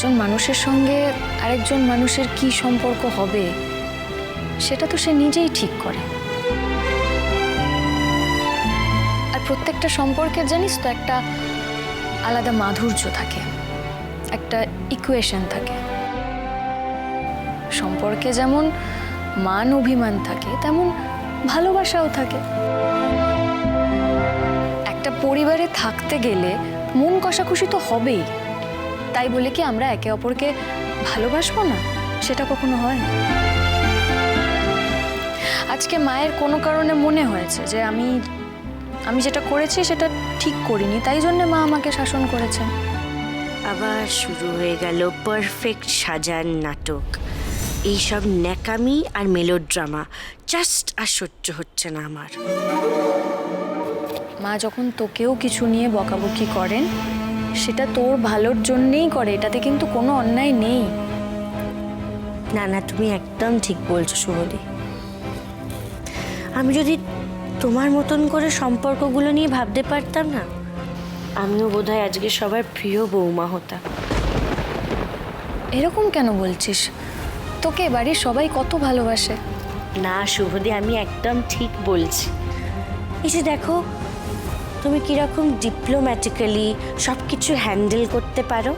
একজন মানুষের সঙ্গে আরেকজন মানুষের কি সম্পর্ক হবে, সেটা তো সে নিজেই ঠিক করে। আর প্রত্যেকটা সম্পর্কের জানিস তো একটা আলাদা মাধুর্য থাকে, একটা ইকুয়েশন থাকে। সম্পর্কে যেমন মান অভিমান থাকে, তেমন ভালোবাসাও থাকে। একটা পরিবারে থাকতে গেলে মন কষাকষি তো হবেই। তাই বলে কি আমরা একে অপরকে ভালোবাসবো না? সেটা কখনো হয় আজকে মায়ের কোনো কারণে মনে হয়েছে যে আমি আমি যেটা করেছি সেটা ঠিক করিনি তাই জন্য মা আমাকে শাসন করেছেন। আবার শুরু হয়ে গেল পারফেক্ট সাজান নাটক। এইসব ন্যাকামি আর মেলোড্রামা জাস্ট আর সহ্য হচ্ছে না আমার। মা যখন তোকেও কিছু নিয়ে বকাবকি করেন সেটা তোর ভালোর জন্যেই করে এটাতে কিন্তু কোনো অন্যায় নেই। না না তুমি একদম ঠিক বলছো শুভদি। আমি যদি তোমার মতন করে সম্পর্কগুলো নিয়ে ভাবতে পারতাম না আমিও বোধহয় আজকে সবার প্রিয় বৌমা হতাম। এরকম কেন বলছিস? তোকে বাড়ির সবাই কত ভালোবাসে। না শুভদি আমি একদম ঠিক বলছি। এই যে দেখো তুমি কীরকম ডিপ্লোম্যাটিক্যালি সব কিছু হ্যান্ডেল করতে পারো?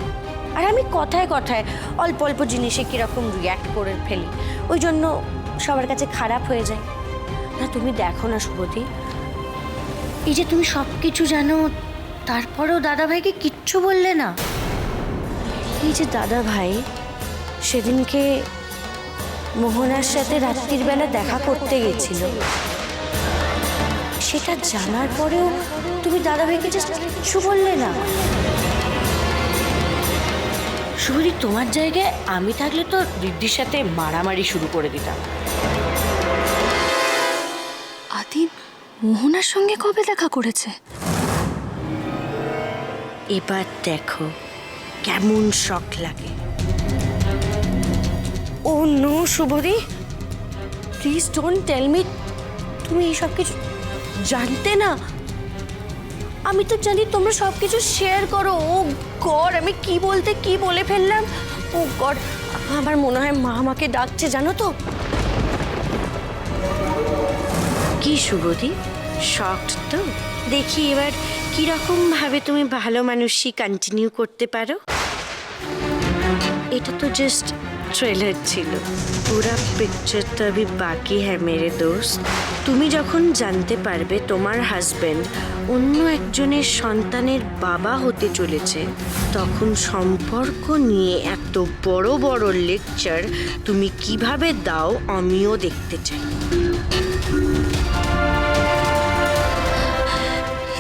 আর আমি কথায় কথায় অল্প অল্প জিনিসে কীরকম রিয়্যাক্ট করে ফেলি, ওই জন্য সবার কাছে খারাপ হয়ে যায়। না, তুমি দেখো না শুভদি এই যে তুমি সব কিছু জানো, তারপরেও দাদাভাইকে কিচ্ছু বললে না? এই যে দাদাভাই, সেদিনকে মোহনার সাথে রাত্রির বেলা দেখা করতে গেছিল। সেটা জানার পরেও তুমি দাদাভাইকে জাস্ট কিছু বললে না। শুভরি তোমার জায়গায় আমি থাকলে তো রিদ্ধির সাথে মারামারি শুরু করে দিতাম। আদি মোহনার সঙ্গে কবে দেখা করেছে? এবার দেখো কেমন শখ লাগে। ও নো শুভদি প্লিজ ডোন্ট টেল মি তুমি এইসব কিছু জানতে না? আমি তো জানি তোমরা সব কিছু শেয়ার করো। ও গড, আমি কি বলতে কি বলে ফেললাম? ও গড, আমার মনে হয় মা আমাকে ডাকছে, জানো তো? কি শুভদি শকড তো? দেখি এবার কীরকম ভাবে তুমি ভালো মানুষই কন্টিনিউ করতে পারো? এটা তো জাস্ট ট্রেলার ছিল। পুরা পিকচার তো अभी বাকি হ্যাঁ মেরে দোস্ত তুমি যখন জানতে পারবে তোমার হাজবেন্ড অন্য একজনের সন্তানের বাবা হতে চলেছে তখন সম্পর্ক নিয়ে এত বড় বড় লেকচার তুমি কীভাবে দাও আমিও দেখতে চাই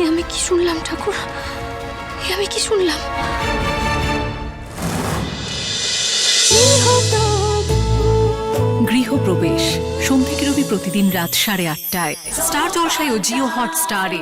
আমি কি শুনলাম ঠাকুর আমি কি শুনলাম প্রতিদিন রাত সাড়ে আটটায়। স্টার জলসায় ও জিও হটস্টারে